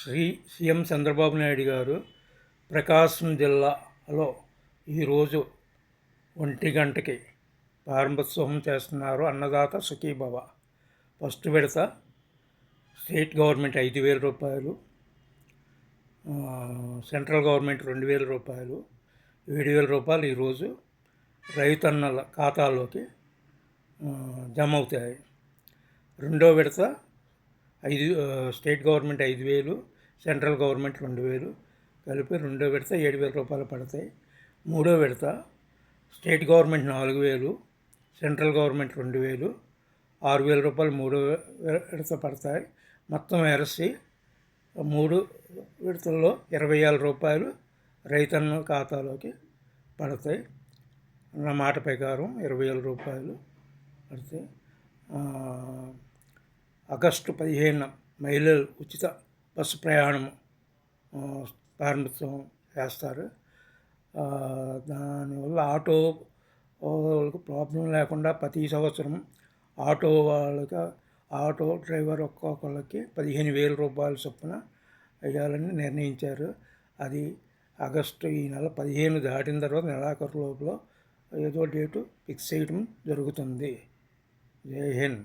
Shri CM Chandrababu Naidu గారు ప్రకాశం జిల్లాలో ఈరోజు ఒంటి గంటకి ప్రారంభోత్సవం చేస్తున్నారు అన్నదాత సుఖీభవ. ఫస్ట్ విడత స్టేట్ గవర్నమెంట్ ఐదు వేల రూపాయలు సెంట్రల్ గవర్నమెంట్ రెండు వేల రూపాయలు ఏడు వేల రూపాయలు ఈరోజు రైతన్నల ఖాతాలోకి జమ అవుతాయి. రెండో విడత ఐదు స్టేట్ గవర్నమెంట్ ఐదు వేలు సెంట్రల్ గవర్నమెంట్ రెండు వేలు కలిపి రెండో విడత ఏడు వేల రూపాయలు పడతాయి. మూడో విడత స్టేట్ గవర్నమెంట్ నాలుగు వేలు సెంట్రల్ గవర్నమెంట్ రెండు వేలు ఆరు వేల రూపాయలు మూడో విడత పడతాయి. మొత్తం ఎరసి మూడు విడతల్లో ఇరవై వేల రూపాయలు రైతన్న ఖాతాలోకి పడతాయి. నా మాట ప్రకారం ఇరవై వేల రూపాయలు పడతాయి. ఆగస్టు పదిహేను మహిళలు ఉచిత బస్సు ప్రయాణం ప్రారంభం చేస్తారు దానివల్ల ఆటో వాళ్ళకు ప్రాబ్లం లేకుండా ప్రతి సంవత్సరం ఆటో వాళ్ళకి ఆటో డ్రైవర్ ఒక్కొక్కళ్ళకి పదిహేను వేల రూపాయల చొప్పున వేయాలని నిర్ణయించారు. అది ఆగస్టు ఈ నెల పదిహేను దాటిన తర్వాత నెలాఖరు లోపల ఏదో డేటు ఫిక్స్ చేయడం జరుగుతుంది. జై హింద్.